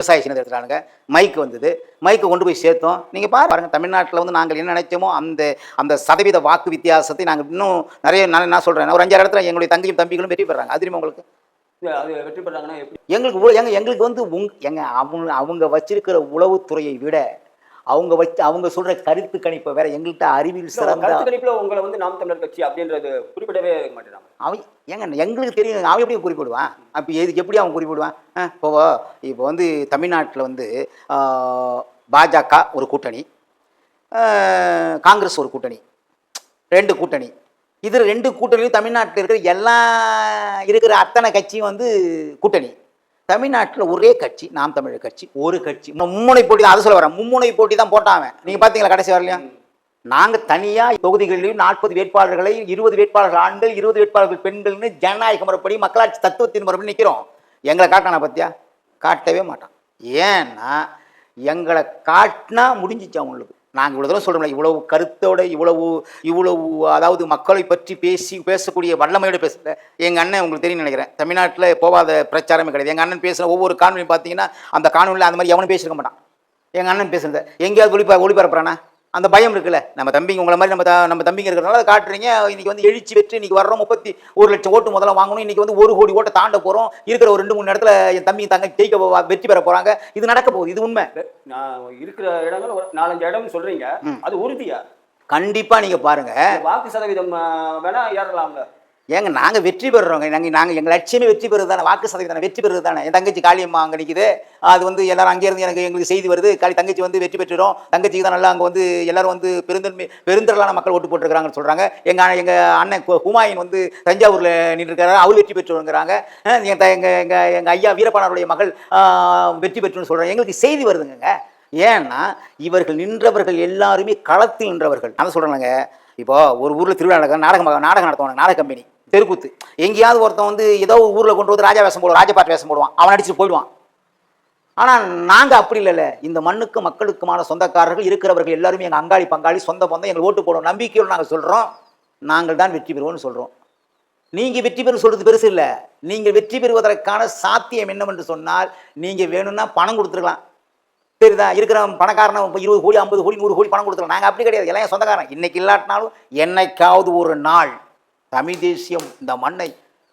விவசாய சின்னத்தை எடுத்துட்டானுங்க. மைக் வந்தது. மைக்கு கொண்டு போய் சேர்த்தோம். நீங்கள் பாருங்க தமிழ்நாட்டில் வந்து நாங்கள் என்ன நினைச்சோமோ அந்த அந்த சதவீத வாக்கு வித்தியாசத்தை நாங்கள் இன்னும் நிறைய நான் நான் சொல்கிறேன் ஒரு அஞ்சாறு இடத்துல எங்களுடைய தங்கையும் தம்பிகளும் வெற்றி பெறாங்க. அது தெரியுமா உங்களுக்கு? வெற்றி பெறாங்கன்னா எங்களுக்கு எங்க எங்களுக்கு வந்து உங் எங்க அவங்க அவங்க வச்சிருக்கிற உளவுத்துறையை விட அவங்க வச்சு அவங்க சொல்ற கருத்து கணிப்பை வேற எங்கள்கிட்ட அறிவியல் சிறந்த கருத்து கணிப்புல உங்களை வந்து நாம் தமிழர் கட்சி அப்படின்றது குறிப்பிடவே மாட்டேறாங்க அவன் ஏங்க எங்களுக்கு தெரியும் அவன் எப்படி குறிப்பிடுவான்? அப்போ எதுக்கு எப்படி அவன் குறிப்பிடுவான்? இப்போ இப்போ வந்து தமிழ்நாட்டில் வந்து பாஜக ஒரு கூட்டணி காங்கிரஸ் ஒரு கூட்டணி ரெண்டு கூட்டணி. இது ரெண்டு கூட்டணியும் தமிழ்நாட்டில் இருக்கிற எல்லா இருக்கிற அத்தனை கட்சியும் வந்து கூட்டணி. தமிழ்நாட்டில் ஒரே கட்சி நாம் தமிழர் கட்சி. ஒரு கட்சி. மும்முனை போட்டி தான் அதை சொல்ல வரேன். மும்முனை போட்டி தான் போட்டான் நீங்கள் பார்த்தீங்களா கடைசி வரலையா? நாங்கள் தனியாக தொகுதிகளிலும் நாற்பது வேட்பாளர்களை இருபது வேட்பாளர்கள் ஆண்கள் இருபது வேட்பாளர்கள் பெண்கள்னு ஜனநாயக முறைப்படி மக்களாட்சி தத்துவத்தின் முறைப்படி நிற்கிறோம் எங்களை காட்டானா பத்தியா? காட்டவே மாட்டான். ஏன்னா எங்களை காட்டினா முடிஞ்சிச்சு அவங்களுக்கு நாங்கள் இவ்வளோ தூரம் சொல்கிறோம்ல இவ்வளவு கருத்தோட இவ்வளவு இவ்வளவு அதாவது மக்களை பற்றி பேசி பேசக்கூடிய வல்லமையோட பேசல. எங்கள் அண்ணன் உங்களுக்கு தெரியும் நினைக்கிறேன். தமிழ்நாட்டில் போகாத பிரச்சாரமே கிடையாது. எங்கள் அண்ணன் பேசுகிற ஒவ்வொரு காணொலியும் பார்த்தீங்கன்னா அந்த காணொலியில் அந்த மாதிரி எவனும் பேசியிருக்க மாட்டான். எங்கள் அண்ணன் பேசுனது எங்கேயாவது ஒளிப்பா ஒளிபரப்புறானா? அந்த பயம் இருக்குல்ல. நம்ம தம்பிங்க உங்களை மாதிரி நம்ம த நம்ம தம்பிங்க இருக்கிறனால அதை காட்டுறீங்க. இன்னைக்கு வந்து எழுச்சி வெற்றி இன்னைக்கு வர்றோம். முப்பத்தி ஒரு லட்சம் ஓட்டு முதல்ல வாங்கணும். இன்னைக்கு வந்து ஒரு கோடி ஓட்டை தாண்ட போகிறோம் இருக்கிற ஒரு ரெண்டு மூணு இடத்துல என் தம்பி தங்க ஜெயிக்க வெற்றி பெற போகிறாங்க இது நடக்க போகுது. இது உண்மை. நான் இருக்கிற இடங்கள் ஒரு நாலஞ்சு இடம் சொல்றீங்க. அது உறுதியா? கண்டிப்பாக நீங்கள் பாருங்கள் இந்த வாக்கு சதவீதம் வேணா ஏறலாம்ல. ஏங்க நாங்கள் வெற்றி பெறுறோங்க. நாங்கள் நாங்கள் எங்கள் லட்சியமே வெற்றி பெறுறது தானே வாக்கு சதவீதம் தானே வெற்றி பெறுறது தானே. என் தங்கச்சி காளியம்மா அங்கே நிற்கிது அது வந்து எல்லாரும் அங்கேருந்து எனக்கு எங்களுக்கு செய்தி வருது. காளி தங்கச்சி வந்து வெற்றி பெற்றுரும் தங்கச்சிக்கு தான் நல்லா அங்கே வந்து எல்லாரும் வந்து பெருந்தன்மை பெருந்திரளான மக்கள் ஓட்டு போட்டுருக்காங்கன்னு சொல்கிறாங்க எங்கள் எங்கள் அண்ணன் ஹுமாயின் ஹுமாயூன் வந்து தஞ்சாவூரில் நின்றுருக்காரு அவர் வெற்றி பெற்றுங்கிறாங்க எங்கள் எங்கள் எங்கள் எங்கள் ஐயா வீரப்பானாருடைய மகள் வெற்றி பெற்றுன்னு சொல்கிறாங்க எங்களுக்கு செய்தி வருதுங்க. ஏன்னா இவர்கள் நின்றவர்கள் எல்லாருமே களத்தில் நின்றவர்கள். நான் சொல்கிறேங்க இப்போ ஒரு ஊரில் திருவிழா நடக்க நாடகம் நாடகம் நடத்துவாங்க நாடக கம்பெனி தெருக்கூத்து. எங்கேயாவது ஒருத்தன் வந்து ஏதோ ஒரு ஊரில் கொண்டு வந்து ராஜா வேஷம் போடுவான் ராஜபாட்டு வேஷம் போடுவான் அவன் அடிச்சுட்டு போயிடுவான். ஆனால் நாங்கள் அப்படி இல்லைல்ல. இந்த மண்ணுக்கு மக்களுக்குமான சொந்தக்காரர்கள் இருக்கிறவர்கள் எல்லாருமே எங்கள் அங்காளி பங்காளி சொந்த பந்தம் எங்கள் ஓட்டு போடும் நம்பிக்கையோடு நாங்கள் சொல்கிறோம் நாங்கள் தான் வெற்றி பெறுவோம்னு சொல்கிறோம் நீங்கள் வெற்றி பெறும் சொல்கிறது பெருசு இல்லை. நீங்கள் வெற்றி பெறுவதற்கான சாத்தியம் என்னவென்று சொன்னால் நீங்கள் வேணும்னா பணம் கொடுத்துருக்கலாம். தெரியுதா? இருக்கிற பணக்காரனை இப்போ இருபது கோடி ஐம்பது கோடி நூறு கோடி பணம் கொடுத்துருக்கலாம் நாங்கள் அப்படி கிடையாது. எல்லாம் சொந்தக்காரன். இன்னைக்கு இல்லாட்டினாலும் என்னைக்காவது ஒரு நாள் தமிழ் தேசியம் இந்த மண்ணை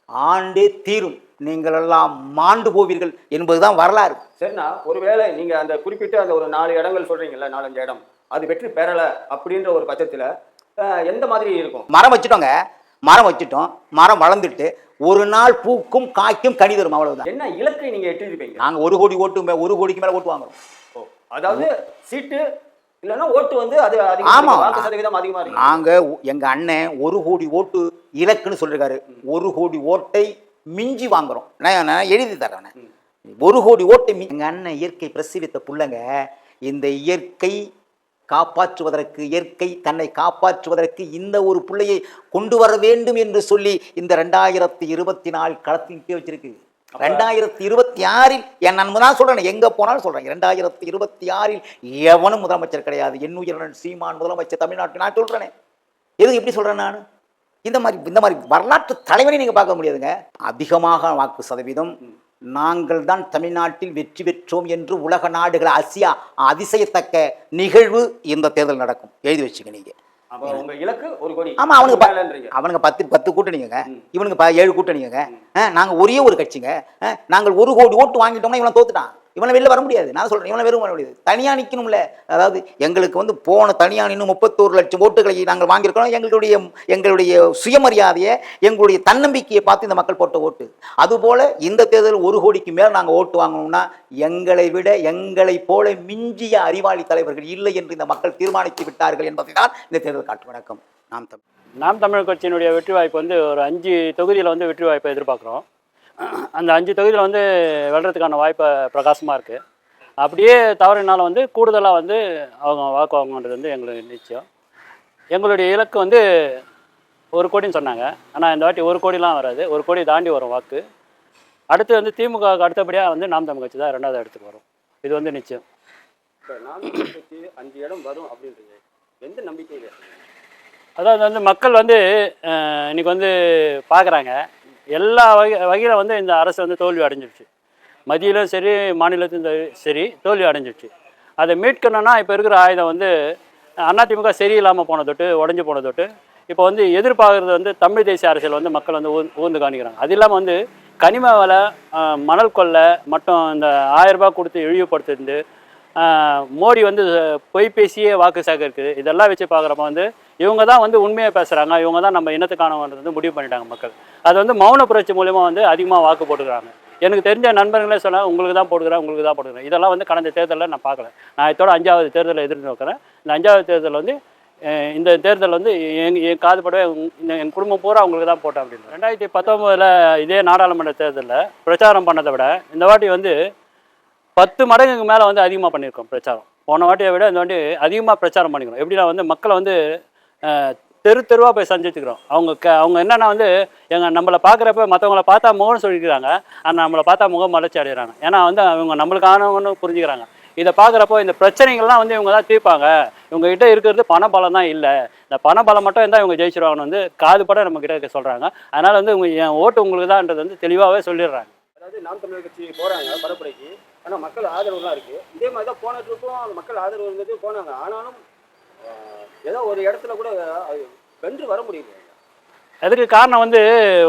ஆண்டே தீரும். நீங்கள் எல்லாம் மாண்டு போவீர்கள் என்பதுதான் வரலாறு. சரிண்ணா ஒருவேளை நீங்க அந்த குறிப்பிட்ட அந்த ஒரு நாலு இடங்கள் சொல்றீங்கல்ல நாலஞ்சு இடம் அது வெற்றி பெறல அப்படின்ற ஒரு பட்சத்துல எந்த மாதிரி இருக்கும்? மரம் வச்சுட்டோங்க. மரம் வச்சுட்டோம். மரம் வளர்ந்துட்டு ஒரு நாள் பூக்கும் காய்க்கும் கனி தரும் அவ்வளவுதான். என்ன இலக்கை நீங்க எட்டிருப்பீங்க நாங்கள் ஒரு கோடி ஓட்டு ஒரு கோடிக்கு மேலே ஓட்டு வாங்குறோம். அதாவது சீட்டு இல்லைன்னா ஓட்டு வந்து அது அதிகமா ஆமா. சதவீதம் அதிகமா இருக்கு நாங்கள் எங்க அண்ணன் ஒரு கோடி ஓட்டு இலக்குன்னு சொல்லிருக்காரு. ஒரு கோடி ஓட்டை மிஞ்சி வாங்குறோம். நான் எழுதி தரேன் ஒரு கோடி ஓட்டை எங்க அண்ணன் இயற்கை பிரசவித்த புள்ளங்க இந்த இயற்கை காப்பாற்றுவதற்கு இயற்கை தன்னை காப்பாற்றுவதற்கு இந்த ஒரு பிள்ளையை கொண்டு வர வேண்டும் என்று சொல்லி இந்த ரெண்டாயிரத்தி இருபத்தி நாலு களத்தில் நிற்க வச்சிருக்கு. ரெண்டாயிரத்தி இருபத்தி ஆறில் என் நண்பன் தான் சொல்கிறேன் எங்கே போனாலும் சொல்கிறேன் ரெண்டாயிரத்தி இருபத்தி ஆறில் எவனும் முதலமைச்சர் கிடையாது. என்னுயிரன் சீமான் முதலமைச்சர் தமிழ்நாட்டு நான் சொல்கிறேனே எதுக்கு எப்படி சொல்கிறேன் நான்? இந்த மாதிரி இந்த மாதிரி வரலாற்று தலைவரை நீங்கள் பார்க்க முடியாதுங்க. அதிகமாக வாக்கு சதவீதம். நாங்கள் தான் தமிழ்நாட்டில் வெற்றி பெற்றோம் என்று உலக நாடுகள் ஆசியா அதிசயத்தக்க நிகழ்வு இந்த தேர்தல் நடக்கும். எழுதி வச்சுக்க நீங்கள் அப்ப உங்க இலக்கு ஒரு கோடி. ஆமா அவனுக்கு. அவனுங்க பத்து பத்து கூட்டணிங்க. இவனுங்க ப- ஏழு கூட்டணிங்க. நாங்க ஒரே ஒரு கட்சிங்க. நாங்கள் ஒரு கோடி ஓட்டு வாங்கிட்டோம்னா இவனை தோத்துட்டான். இவனை வெளில வர முடியாது. நான் சொல்கிறேன் இவனை வெறும் வர முடியாது. தனியாக நிற்கணும்ல அதாவது எங்களுக்கு வந்து போன தனியாக நின்று முப்பத்தோரு லட்சம் ஓட்டுகளை நாங்கள் வாங்கியிருக்கோம் எங்களுடைய எங்களுடைய சுயமரியாதையை எங்களுடைய தன்னம்பிக்கையை பார்த்து இந்த மக்கள் போட்ட ஓட்டு. அதுபோல் இந்த தேர்தல் ஒரு கோடிக்கு மேல் நாங்கள் ஓட்டு வாங்கணும்னா எங்களை விட எங்களை போல மிஞ்சிய அறிவாளி தலைவர்கள் இல்லை என்று இந்த மக்கள் தீர்மானித்து விட்டார்கள் என்பதை தான் இந்த தேர்தல் காட்டு வணக்கம் நாம் தமிழ். நாம் தமிழ் கட்சியினுடைய வெற்றி வாய்ப்பு வந்து ஒரு அஞ்சு தொகுதியில் வந்து வெற்றி வாய்ப்பை எதிர்பார்க்குறோம். அந்த அஞ்சு தொகுதியில் வந்து வெல்றதுக்கான வாய்ப்பை பிரகாசமாக இருக்குது அப்படியே தவறினால வந்து கூடுதலாக வந்து அவங்க வாக்கு வாங்கன்றது வந்து எங்களுக்கு நிச்சயம். எங்களுடைய இலக்கு வந்து ஒரு கோடின்னு சொன்னாங்க. ஆனால் இந்த வாட்டி ஒரு கோடிலாம் வராது. ஒரு கோடி தாண்டி வரும் வாக்கு. அடுத்து வந்து திமுக அடுத்தபடியாக வந்து நாம் தமிழ் கட்சி தான் ரெண்டாவது இடத்துக்கு வரும். இது வந்து நிச்சயம். இப்ப நாம் தமிழர் கட்சி அஞ்சு இடம் வரும் அப்படின்றது எந்த நம்பிக்கையில? அதாவது வந்து மக்கள் வந்து அஹ், இன்னைக்கு வந்து பார்க்குறாங்க எல்லா வகை வகையில் வந்து இந்த அரசு வந்து தோல்வி அடைஞ்சிருச்சு. மத்தியிலும் சரி மாநிலத்திலும் சரி தோல்வி அடைஞ்சிடுச்சு அதை மீட்கணும்னா இப்போ இருக்கிற ஆயுதம் வந்து அதிமுக சரியில்லாமல் போன தொட்டு உடஞ்சி போன தொட்டு இப்போ வந்து எதிர்பார்க்கறது வந்து தமிழ் தேசிய அரசியல் வந்து மக்கள் வந்து ஊர்ந்து காணிக்கிறாங்க. அது இல்லாமல் வந்து கனிம வலை மணல் கொள்ளை மற்றும் இந்த ஆயரரூபா கொடுத்து இழிவுபடுத்திருந்து மோடி வந்து பொய் பேசியே வாக்கு சேகரிக்குது. இதெல்லாம் வச்சு பார்க்குறப்ப வந்து இவங்க தான் வந்து உண்மையை பேசுகிறாங்க இவங்க தான் நம்ம இனத்துக்கானவன்றது வந்து முடிவு பண்ணிட்டாங்க மக்கள். அது வந்து மௌன புரட்சி மூலிமா வந்து அதிகமாக வாக்கு போட்டுக்கிறாங்க. எனக்கு தெரிஞ்ச நண்பர்களே சொன்னால் உங்களுக்கு தான் போடுகிறேன் உங்களுக்கு தான் போடுகிறேன் இதெல்லாம் வந்து கடந்த தேர்தலில் நான் பார்க்கல. நான் இதோட அஞ்சாவது தேர்தலை எதிர்நோக்கிறேன். இந்த அஞ்சாவது தேர்தல் வந்து இந்த தேர்தல் வந்து என் என் காதுபடவே இந்த என் குடும்பம் பூரா அவங்களுக்கு தான் போட்டேன் அப்படின்னு ரெண்டாயிரத்தி பத்தொம்போதில் இதே நாடாளுமன்ற தேர்தலில் பிரச்சாரம் பண்ணதை விட இந்த வாட்டி வந்து பத்து மடங்குக்கு மேலே வந்து அதிகமாக பண்ணியிருக்கோம் பிரச்சாரம். போன வாட்டியை விட இந்த வாட்டி அதிகமாக பிரச்சாரம் பண்ணிக்கிறோம். எப்படின்னா வந்து மக்களை வந்து தெரு தெருவாக போய் சந்திச்சுக்கிறோம். அவங்க க அவங்க என்னென்னா வந்து எங்கள் நம்மளை பார்க்குறப்ப மற்றவங்கள பார்த்தா முகம்னு சொல்லிக்கிறாங்க. ஆனால் நம்மளை பார்த்தா முகம் மலர்ச்சி அடைகிறாங்க ஏன்னா வந்து அவங்க நம்மளுக்கானவங்கன்னு புரிஞ்சுக்கிறாங்க. இதை பார்க்குறப்போ இந்த பிரச்சனைகள்லாம் வந்து இவங்க தான் தீர்ப்பாங்க. இவங்ககிட்ட இருக்கிறது பண பலம் தான் இல்லை. இந்த பண பலம் மட்டும் இருந்தால் இவங்க ஜெயிச்சிருவாங்கன்னு வந்து காதுபட நம்ம கிட்ட சொல்கிறாங்க அதனால் வந்து உங்க என் ஓட்டு உங்களுக்கு தான்ன்றது வந்து தெளிவாகவே சொல்லிடுறாங்க. அதாவது நாம் தமிழர் கட்சி போகிறாங்க பரப்புரைக்கு ஆனால் மக்கள் ஆதரவுலாம் இருக்குது இதே மாதிரி தான் போன ட்ரிப்பும் மக்கள் ஆதரவு இருந்தது போனாங்க. ஆனாலும் ஏதோ ஒரு இடத்துல கூட வென்று வர முடியல அதுக்கு காரணம் வந்து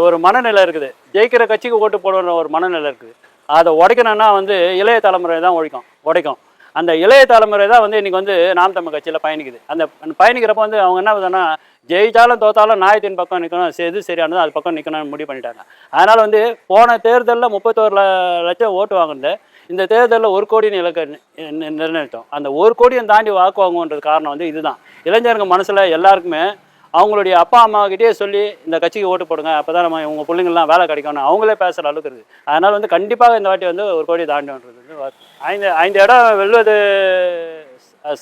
ஒரு மனநிலை இருக்குது. ஜெயிக்கிற கட்சிக்கு ஓட்டு போடுற ஒரு மனநிலை இருக்குது. அதை உடைக்கணும்னா வந்து இளைய தலைமுறை தான் உழைக்கும். உடைக்கும். அந்த இளைய தலைமுறை தான் வந்து இன்னைக்கு வந்து நாம் தமிழ் கட்சியில் பயணிக்குது. அந்த பயணிக்கிறப்ப வந்து அவங்க என்ன பண்ணுன்னா ஜெயித்தாலும் தோத்தாலும் நாயத்தின் பக்கம் நிற்கணும் சரி, எது சரியானதோ அது பக்கம் நிற்கணும்னு முடிவு பண்ணிட்டாங்க. அதனால் வந்து போன தேர்தலில் முப்பத்தோரு லட்சம் ஓட்டு வாங்கினது. இந்த தேர்தலில் ஒரு கோடின்னு இலக்க நி- நிர்ணயித்தோம். அந்த ஒரு கோடியும் தாண்டி வாக்கு வாங்குவோன்றது காரணம் வந்து இதுதான். இளைஞருங்க மனசில் எல்லாருக்குமே அவங்களுடைய அப்பா அம்மா கிட்டே சொல்லி இந்த கட்சிக்கு ஓட்டு போடுங்க. அப்போ தான் நம்ம உங்கள் பிள்ளைங்கள்லாம் வேலை கிடைக்கும்னு அவங்களே பேசுகிற அளவுக்கு இருக்குது அதனால் வந்து கண்டிப்பாக இந்த வாட்டி வந்து ஒரு கோடி தாண்டுன்றது. ஐந்து ஐந்து இடம் வெல்வது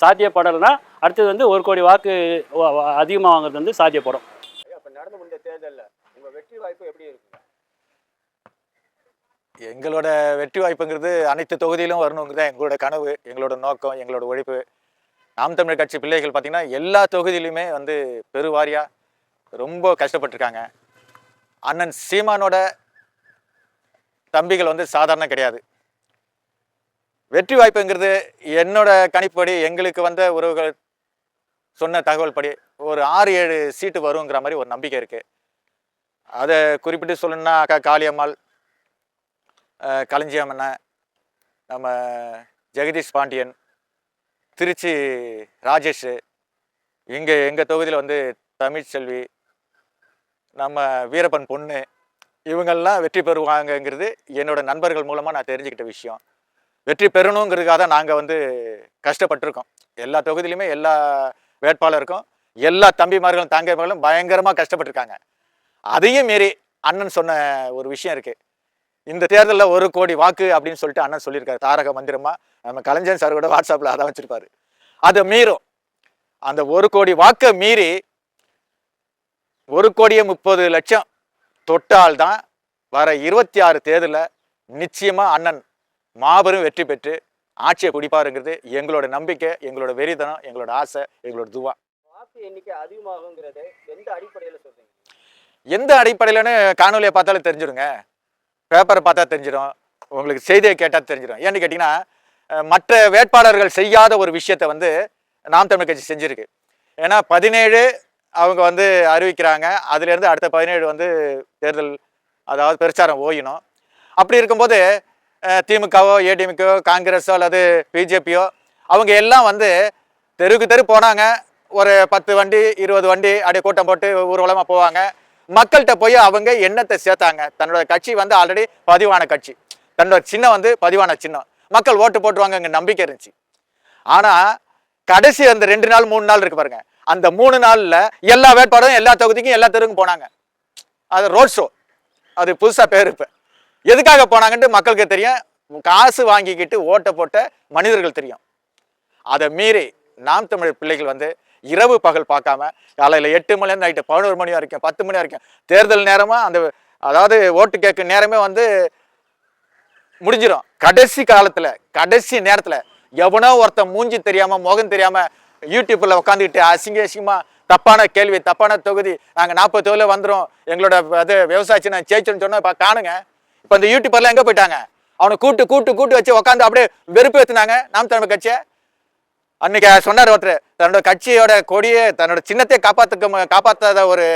சாத்தியப்படலைன்னா அடுத்தது வந்து ஒரு கோடி வாக்கு அதிகமாக வாங்குறது வந்து சாத்தியப்படும். அப்ப நடந்து முடிந்த தேர்தல்ல உங்க வெற்றி வாய்ப்பு எப்படி இருக்கு? எங்களோட வெற்றி வாய்ப்புங்கிறது அனைத்து தொகுதியிலும் வரணுங்கிறது தான் எங்களோட கனவு எங்களோட நோக்கம் எங்களோட உழைப்பு. நாம் தமிழர் கட்சி பிள்ளைகள் பார்த்திங்கன்னா எல்லா தொகுதியிலுமே வந்து பெருவாரியாக ரொம்ப கஷ்டப்பட்டிருக்காங்க. அண்ணன் சீமானோட தம்பிகள் வந்து சாதாரண கிடையாது. வெற்றி வாய்ப்புங்கிறது என்னோட கணிப்படி எங்களுக்கு வந்த உறவுகள் சொன்ன தகவல் படி ஒரு ஆறு ஏழு சீட்டு வருங்கிற மாதிரி ஒரு நம்பிக்கை இருக்குது அதை குறிப்பிட்டு சொல்லணும்னா அக்கா காளியம்மாள் களஞ்சியம்மண்ண நம்ம ஜெகதீஷ் பாண்டியன் திருச்சி ராஜேஷ் இங்கே எங்கள் தொகுதியில் வந்து தமிழ்ச்செல்வி நம்ம வீரப்பன் பொண்ணு இவங்கெல்லாம் வெற்றி பெறுவாங்கங்கிறது என்னோட நண்பர்கள் மூலமாக நான் தெரிஞ்சுக்கிட்ட விஷயம். வெற்றி பெறணுங்கிறதுக்காக தான் நாங்கள் வந்து கஷ்டப்பட்டிருக்கோம். எல்லா தொகுதியிலுமே எல்லா வேட்பாளருக்கும் எல்லா தம்பிமார்களும் தங்கைமார்களும் பயங்கரமாக கஷ்டப்பட்டிருக்காங்க. அதையும் மீறி அண்ணன் சொன்ன ஒரு விஷயம் இருக்குது இந்த தேர்தலில் ஒரு கோடி வாக்கு அப்படின்னு சொல்லிட்டு அண்ணன் சொல்லியிருக்காரு. தாரக மந்திரமா நம்ம கலைஞர் சார் கூட வாட்ஸ்அப்பில் அதான் வச்சிருப்பாரு. அதை மீறும். அந்த ஒரு கோடி வாக்கை மீறி ஒரு கோடியே முப்பது லட்சம் தொட்டால் தான் வர இருபத்தி ஆறு தேர்தலில் நிச்சயமாக அண்ணன் மாபெரும் வெற்றி பெற்று ஆட்சியை குடிப்பாருங்கிறது எங்களோட நம்பிக்கை எங்களோட வெறிதனம் எங்களோட ஆசை எங்களோட துவா. வாக்கு எண்ணிக்கை அதிகமாகுங்கிறது எந்த அடிப்படையில சொல்றீங்க? எந்த அடிப்படையிலன்னு காணொலியை பார்த்தாலும் தெரிஞ்சிடுங்க. பேப்பரை பார்த்தா தெரிஞ்சிடும் உங்களுக்கு செய்தியை கேட்டால் தெரிஞ்சிடும். ஏன்னு கேட்டிங்கன்னா மற்ற வேட்பாளர்கள் செய்யாத ஒரு விஷயத்தை வந்து நாம் தமிழ் கட்சி செஞ்சுருக்கு. ஏன்னா பதினேழு அவங்க வந்து அறிவிக்கிறாங்க. அதுலேருந்து அடுத்த பதினேழு வந்து தேர்தல் அதாவது பிரச்சாரம் ஓயணும். அப்படி இருக்கும்போது திமுகவோ ஏடிஎம்கோ காங்கிரஸோ அல்லது பிஜேபியோ அவங்க எல்லாம் வந்து தெருவுக்கு தெரு போனாங்க. ஒரு பத்து வண்டி இருபது வண்டி அப்படியே கூட்டம் போட்டு ஊர்வலமாக போவாங்க. மக்கள்கிட்ட போய் அவங்க எண்ணத்தை சேர்த்தாங்க. தன்னோட கட்சி வந்து ஆல்ரெடி பதிவான கட்சி. தன்னோட சின்னம் வந்து பதிவான சின்னம். மக்கள் ஓட்டு போட்டுருவாங்க நம்பிக்கை இருந்துச்சு. ஆனால் கடைசி அந்த ரெண்டு நாள் மூணு நாள் இருக்கு பாருங்க. அந்த மூணு நாளில் எல்லா வேட்பாளரும் எல்லா தொகுதிக்கும் எல்லா தெருவுக்கும் போனாங்க. அது ரோட் ஷோ அது புதுசாக பேர் இப்போ. எதுக்காக போனாங்கன்ட்டு மக்களுக்கு தெரியும். காசு வாங்கிக்கிட்டு ஓட்டை போட்ட மனிதர்கள் தெரியும். அதை மீறி நாம் தமிழர் பிள்ளைகள் வந்து இரவு பகல் பார்க்காம காலையில் எட்டு மணிலேருந்து நைட்டு பதினோரு மணி வரைக்கும் பத்து மணி வரைக்கும் தேர்தல் நேரமாக அந்த அதாவது ஓட்டு கேட்கும் நேரமே வந்து முடிஞ்சிடும் கடைசி காலத்தில் கடைசி நேரத்தில் எவனோ ஒருத்தன் மூஞ்சி தெரியாமல் முகம் தெரியாமல் யூடியூப்பில் உட்காந்துக்கிட்டு அசிங்க அசிங்கமாக தப்பான கேள்வி தப்பான தொகுதி நாங்கள் நாற்பது தொகுதியில் வந்துடும் எங்களோட அது விவசாயத்தை நான் ஜெயிச்சோன்னு சொன்னால் இப்போ காணுங்க. இப்போ இந்த யூடியூப்பர்லாம் எங்கே போயிட்டாங்க? அவனை கூட்டு கூட்டு கூட்டு வச்சு உட்காந்து அப்படியே வெறுப்பு ஏற்றுனாங்க நாம் தலைமை கட்சியை. அன்னைக்கு சொன்னார் ஒருத்தர் தன்னோட கட்சியோட கொடியை தன்னோட சின்னத்தை காப்பாத்துக்க காப்பாத்தாத ஒரு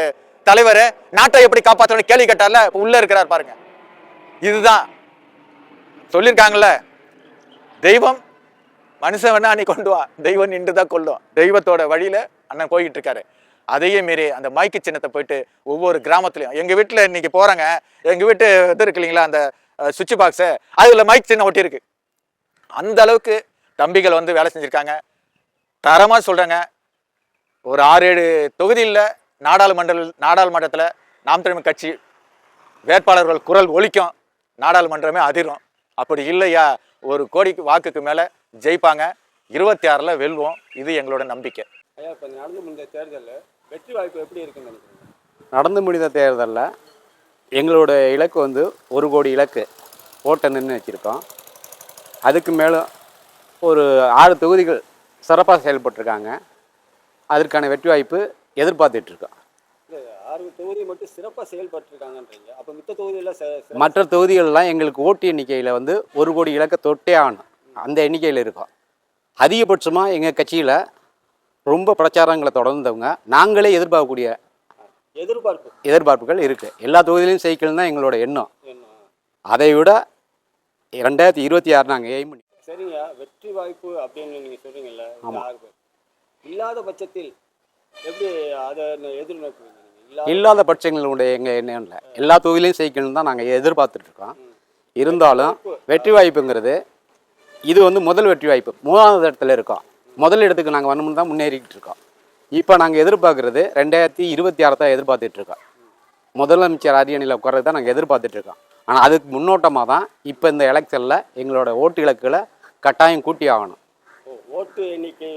தலைவர் நாட்டை எப்படி காப்பாற்றணும் கேள்வி கேட்டார்ல உள்ள இருக்கிறார் பாருங்க. இதுதான். சொல்லியிருக்காங்கல்ல தெய்வம் மனுஷன் வேணா நீ கொண்டு வா தெய்வம் நின்று தான் கொள்ளும் தெய்வத்தோட வழியில அண்ணன் போய்கிட்டு இருக்காரு. அதையே மீறி அந்த மைக்கு சின்னத்தை போயிட்டு ஒவ்வொரு கிராமத்துலையும் எங்க வீட்டுல இன்னைக்கு போறாங்க எங்க வீட்டு இது இருக்கு இல்லைங்களா அந்த சுவிட்ச் பாக்ஸ் அதுல மைக் சின்னம் ஒட்டி இருக்கு அந்த அளவுக்கு தம்பிகள் வந்து வேலை செஞ்சிருக்காங்க. தரமா சொல்றாங்க. ஒரு ஆறு ஏழு தொகுதியில் நாடாளுமன்ற நாடாளுமன்றத்தில் நாம் தமிழ் கட்சி வேட்பாளர்கள் குரல் ஒலிக்கும். நாடாளுமன்றமே அதிரும். அப்படி இல்லையா? ஒரு கோடிக்கு வாக்குக்கு மேலே ஜெயிப்பாங்க. இருபத்தி ஆறில் வெல்வோம். இது எங்களோட நம்பிக்கை. ஐயா இப்போ நடந்து முடிந்த தேர்தலில் வெற்றி வாய்ப்பு எப்படி இருக்குன்னு நினைக்கிறீங்க? நடந்து முடிந்த தேர்தலில் எங்களோட இலக்கு வந்து ஒரு கோடி இலக்கு ஓட்ட நின்று வச்சுருக்கோம் அதுக்கு மேலும் ஒரு ஆறு தொகுதிகள் சிறப்பாக செயல்பட்டிருக்காங்க. அதற்கான வெற்றி வாய்ப்பு எதிர்பார்த்துட்ருக்கோம். ஆறு தொகுதி மட்டும் சிறப்பாக செயல்பட்டுருக்காங்கன்றீங்க. அப்போ மித்த தொகுதியில் மற்ற தொகுதிகளெலாம் எங்களுக்கு ஓட்டு எண்ணிக்கையில் வந்து ஒரு கோடி இலக்கை தொட்டே ஆகணும். அந்த எண்ணிக்கையில் இருக்கோம். அதிகபட்சமாக எங்கள் கட்சியில் ரொம்ப பிரச்சாரங்களை தொடர்ந்தவங்க நாங்களே எதிர்பார்க்கக்கூடிய எதிர்பார்ப்பு. எதிர்பார்ப்புகள் இருக்குது எல்லா தொகுதியிலையும் செய்யணும் தான் எங்களோட எண்ணம். அதை விட ரெண்டாயிரத்தி இருபத்தி ஆறு நாங்கள் எய்ம் சரிங்க வெற்றி வாய்ப்பு அப்படின்னு நீங்கள் சொல்கிறீங்கல்ல பேர். இல்லாத பட்சத்தில் எப்படி அதை எதிர்நோக்குவீங்க இல்லாத பட்சங்களுடைய எங்கள் எண்ணம் இல்லை. எல்லா தொகுதியிலையும் செய்யணும் தான் நாங்கள் எதிர்பார்த்துட்டு இருக்கோம். இருந்தாலும் வெற்றி வாய்ப்புங்கிறது இது வந்து முதல் வெற்றி வாய்ப்பு. மூணாவது இடத்துல இருக்கோம். முதல் இடத்துக்கு நாங்கள் வரணும்னு தான் முன்னேறிக்கிட்டு இருக்கோம். இப்போ நாங்கள் எதிர்பார்க்குறது ரெண்டாயிரத்தி இருபத்தி ஆறு தான் எதிர்பார்த்துட்டு இருக்கோம். முதலமைச்சர் அரியணையில் உட்கார்றது தான் நாங்கள் எதிர்பார்த்துட்டு இருக்கோம். ஆனால் அதுக்கு முன்னோட்டமாக தான் இப்போ இந்த எலெக்ஷனில் எங்களோட ஓட்டு இலக்குகளை கட்டாயம் கூட்டி ஆகணும். ஓட்டு எண்ணிக்கை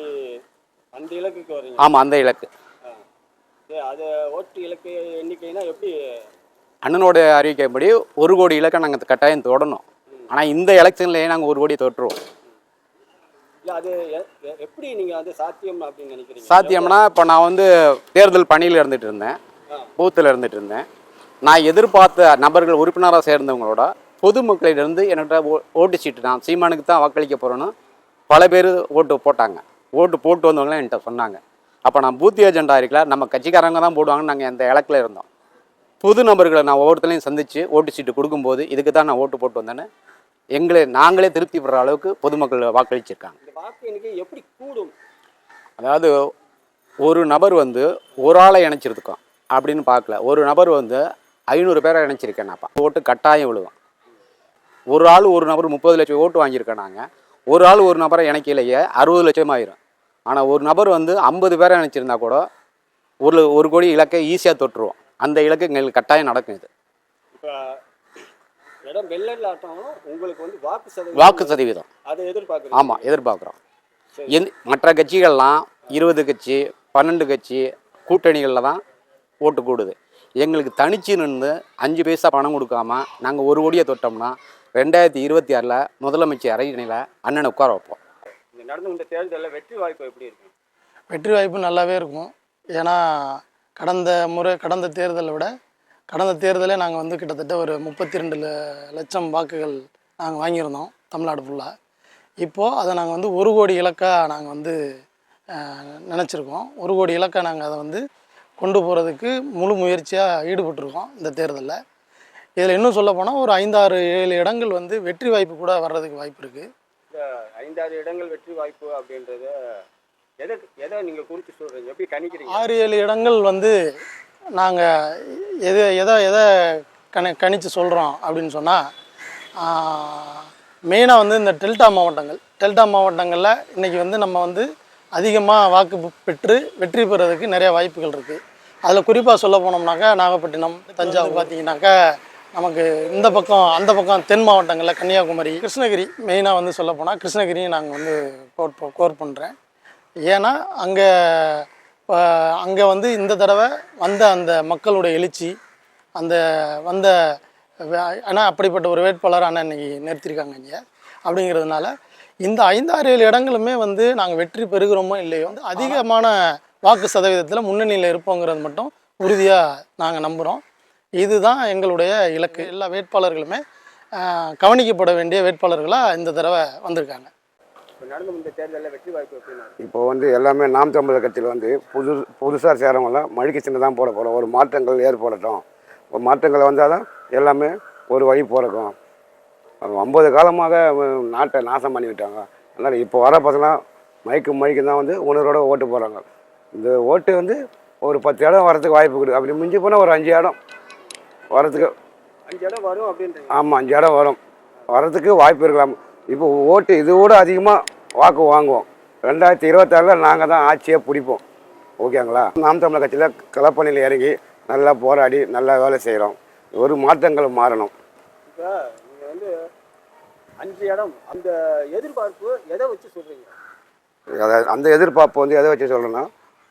அந்த இலக்குக்கு வரீங்க ஆமாம் அந்த இலக்கு. அது ஓட்டு இலக்கு எண்ணிக்கைனா எப்படி? அண்ணனோட அறிவிக்கைப்படி ஒரு கோடி இலக்கை நாங்கள் கட்டாயம் தொடணும். ஆனால் இந்த எலெக்ஷன்லேயே நாங்கள் ஒரு கோடி தொட்டுருவோம். இல்லை அது எப்படி நீங்கள் அது சாத்தியம் அப்படின்னு நினைக்கிறீங்க? சாத்தியம்னா இப்போ நான் வந்து தேர்தல் பணியில் இருந்துட்டு இருந்தேன். பூத்தில் இருந்துட்டு இருந்தேன். நான் எதிர்பார்த்த நபர்கள் உறுப்பினராக சேர்ந்தவங்களோட பொதுமக்களிலிருந்து என்னோட ஓ- ஓட்டு சீட்டு நான் சீமானுக்கு தான் வாக்களிக்க போகிறேன்னு பல பேர் ஓட்டு போட்டாங்க. ஓட்டு போட்டு வந்தவங்களாம் என்கிட்ட சொன்னாங்க. அப்போ நான் பூத் ஏஜெண்டாக இருக்கல நம்ம கட்சிக்காரங்க தான் போடுவாங்கன்னு நாங்கள் அந்த இலக்கில் இருந்தோம். புது நபர்களை நான் ஒவ்வொருத்தரையும் சந்தித்து ஓட்டு சீட்டு கொடுக்கும்போது இதுக்கு தான் நான் ஓட்டு போட்டு வந்தேன்னு எங்களை நாங்களே திருப்தி பெற அளவுக்கு பொதுமக்கள் வாக்களிச்சிருக்காங்க. எப்படி கூடும்? அதாவது ஒரு நபர் வந்து ஒரு ஆளை இணைச்சிருக்கோம் அப்படின்னு பார்க்கல. ஒரு நபர் வந்து ஐநூறு பேரை இணைச்சிருக்கேன் நான் ஓட்டு கட்டாயம் விழுவும் ஒரு ஆள் ஒரு நபர் முப்பது லட்சம் ஓட்டு வாங்கியிருக்கேன் நாங்கள் ஒரு ஆள் ஒரு நபரை இணைக்கலையே அறுபது லட்சம் ஆயிரும். ஆனால் ஒரு நபர் வந்து ஐம்பது பேரை இணைச்சிருந்தா கூட ஒரு ஒரு கோடி இலக்கை ஈஸியாக தொட்டுருவோம் அந்த இலக்கு எங்களுக்கு கட்டாயம் நடக்கும் இது. இப்போ இடம் வெள்ளலாட்டாலும் உங்களுக்கு வந்து வாக்கு சதவீதம் வாக்கு சதவீதம். அதை எதிர்பார்க்குறீங்க. ஆமாம் எதிர்பார்க்குறோம். எந் மற்ற கட்சிகள்லாம் இருபது கட்சி பன்னெண்டு கட்சி கூட்டணிகளில் தான் ஓட்டு கூடுது. எங்களுக்கு தனிச்சு நின்று அஞ்சு பைசா பணம் கொடுக்காம நாங்கள் ஒரு கோடியை தொட்டோம்னா ரெண்டாயிரத்தி இருபத்தி ஆறில் முதலமைச்சர் அரியணையில் அண்ணனை உட்கார வைப்போம். இந்த நடந்து இந்த தேர்தலில் வெற்றி வாய்ப்பு எப்படி இருக்கு? வெற்றி வாய்ப்பு நல்லாவே இருக்கும். ஏன்னா கடந்த முறை கடந்த தேர்தலை விட கடந்த தேர்தலே நாங்கள் வந்து கிட்டத்தட்ட ஒரு முப்பத்தி ரெண்டு லட்சம் வாக்குகள் நாங்கள் வாங்கியிருந்தோம் தமிழ்நாடு ஃபுல்லாக இப்போது அதை நாங்கள் வந்து ஒரு கோடி இலக்காக நாங்கள் வந்து நினச்சிருக்கோம். ஒரு கோடி இலக்காக நாங்கள் அதை வந்து கொண்டு போகிறதுக்கு முழு முயற்சியாக ஈடுபட்டிருக்கோம் இந்த தேர்தலில். இதில் இன்னும் சொல்ல போனால் ஒரு ஐந்தாறு ஏழு இடங்கள் வந்து வெற்றி வாய்ப்பு கூட வர்றதுக்கு வாய்ப்பு இருக்குது இந்த ஐந்தாறு இடங்கள் வெற்றி வாய்ப்பு அப்படின்றத எதை எதை நீங்கள் குறித்து சொல்கிறீங்க? எப்படி கணிக்கிறீங்க? ஆறு ஏழு இடங்கள் வந்து நாங்கள் எது எதை எதை கணி கணித்து சொல்கிறோம் அப்படின்னு சொன்னால் மெயினாக வந்து இந்த டெல்டா மாவட்டங்கள். டெல்டா மாவட்டங்களில் இன்றைக்கி வந்து நம்ம வந்து அதிகமாக வாக்கு பெற்று வெற்றி பெறதுக்கு நிறைய வாய்ப்புகள் இருக்குது அதில் குறிப்பாக சொல்ல போனோம்னாக்கா நாகப்பட்டினம் தஞ்சாவூர். பார்த்தீங்கன்னாக்கா நமக்கு இந்த பக்கம் அந்த பக்கம் தென் மாவட்டங்களில் கன்னியாகுமரி கிருஷ்ணகிரி மெயினாக வந்து சொல்ல போனால் கிருஷ்ணகிரியும் நாங்கள் வந்து கோர் கோர் பண்ணுறேன் ஏன்னா அங்கே அங்கே வந்து இந்த தடவை வந்த அந்த மக்களுடைய எழுச்சி அந்த வந்த ஆனால் அப்படிப்பட்ட ஒரு வேட்பாளர் ஆனால் இன்றைக்கி நிறுத்தியிருக்காங்க இங்கே. அப்படிங்கிறதுனால இந்த ஐந்தாறு ஏழு இடங்களுமே வந்து நாங்கள் வெற்றி பெறுகிறோமோ இல்லையோ வந்து அதிகமான வாக்கு சதவீதத்தில் முன்னணியில் இருப்போங்கிறது மட்டும் உறுதியாக நாங்கள் நம்புகிறோம் இதுதான் எங்களுடைய இலக்கு. எல்லா வேட்பாளர்களுமே கவனிக்கப்பட வேண்டிய வேட்பாளர்களாக இந்த தடவை வந்திருக்காங்க. இப்போ இப்போ வந்து எல்லாமே நாம் தமிழர் கட்சியில் வந்து புது புதுசாக சேரவங்களாம் மழிக்கு சின்ன தான் போட போகிறோம் ஒரு மாற்றங்கள் ஏற்படட்டும். ஒரு மாற்றங்கள் வந்தால் தான் எல்லாமே ஒரு வழி பிறக்கும். ஐம்பது காலமாக நாட்டை நாசம் பண்ணி விட்டாங்க அதனால் இப்போ வர பசங்களாம் மைக்கு மைக்கு தான் வந்து உணர்வோட ஓட்டு போகிறாங்க இந்த ஓட்டு வந்து ஒரு பத்து இடம் வரதுக்கு வாய்ப்பு இருக்குது. அப்படி மிஞ்சி போனால் ஒரு அஞ்சு இடம். வரதுக்கு அஞ்சு இடம் வரும் அப்படின்றீங்க. ஆமாம் அஞ்சு இடம் வரும். வரதுக்கு வாய்ப்பு இருக்கலாம். இப்போ ஓட்டு இது கூட அதிகமாக வாக்கு வாங்குவோம். ரெண்டாயிரத்தி இருபத்தாறில் நாங்கள் தான் ஆட்சியை பிடிப்போம். ஓகேங்களா? நாம் தமிழர் கட்சியில் களப்பணியில் இறங்கி நல்லா போராடி நல்லா வேலை செய்கிறோம் ஒரு மாற்றங்கள் மாறணும். இப்போ நீங்கள் வந்து அஞ்சு இடம் அந்த எதிர்பார்ப்பு எதை வச்சு சொல்கிறீங்க அதாவது அந்த எதிர்பார்ப்பு வந்து எதை வச்சு சொல்கிறேன்னா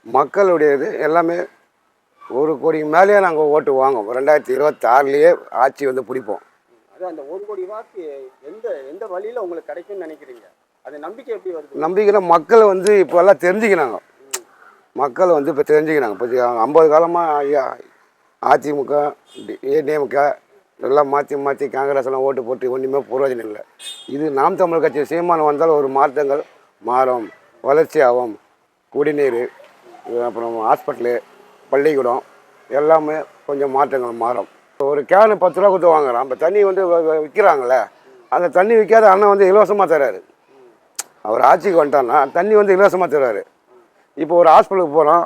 மக்களுடைய இது எல்லாமே ஒரு கோடி மேலேயே நாங்கள் ஓட்டு வாங்குவோம். ரெண்டாயிரத்தி இருபத்தி ஆறுலேயே ஆட்சி வந்து பிடிப்போம். அது அந்த ஒரு கோடி வாக்கு எந்த எந்த வழியில் உங்களுக்கு கிடைக்கும்னு நினைக்கிறீங்க? அந்த நம்பிக்கை எப்படி வருது? நம்பிக்கைனா மக்கள் வந்து இப்போ எல்லாம் தெரிஞ்சுக்கினாங்க. மக்கள் வந்து இப்போ தெரிஞ்சுக்கினாங்க. இப்போ ஐம்பது காலமாக ஐயா அதிமுக ஏடிஎம்க எல்லாம் மாற்றி மாற்றி காங்கிரஸ் எல்லாம் ஓட்டு போட்டு ஒன்றுமே பிரயோஜனம் இல்லை. இது நாம் தமிழ் கட்சி சீமானம் வந்தால் ஒரு மாற்றங்கள் மாறும். வளர்ச்சி ஆகும் குடிநீர் அப்புறம் ஹாஸ்பிட்டலு பள்ளிக்கூடம் எல்லாமே கொஞ்சம் மாற்றங்கள் மாறும். ஒரு கேனு பத்து ரூபா கொடுத்து வாங்குறான். இப்போ தண்ணி வந்து விற்கிறாங்களே அந்த தண்ணி விற்காத அண்ணன் வந்து இலவசமாக தராரு அவர் ஆட்சிக்கு வந்துட்டான்னா தண்ணி வந்து இலவசமாக தருவார் இப்போ ஒரு ஹாஸ்பிட்டலுக்கு போகிறோம்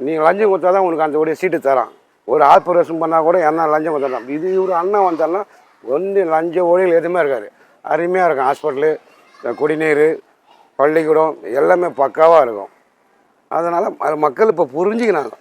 நீங்கள் லஞ்சம் கொடுத்தா தான் உனக்கு அந்த உடைய சீட்டு தரான். ஒரு ஆப்ரேஷன் பண்ணால் கூட என்ன லஞ்சம் கொடுத்துட்றான் இது இவர் அண்ணன் வந்தாலும் ஒன்று லஞ்ச ஊழியல் எதுவுமே இருக்காது. அருமையாக இருக்கும் ஹாஸ்பிட்டலு குடிநீர் பள்ளிக்கூடம் எல்லாமே பக்காவாக இருக்கும். அதனால் மக்கள் இப்போ புரிஞ்சுக்கினாங்க.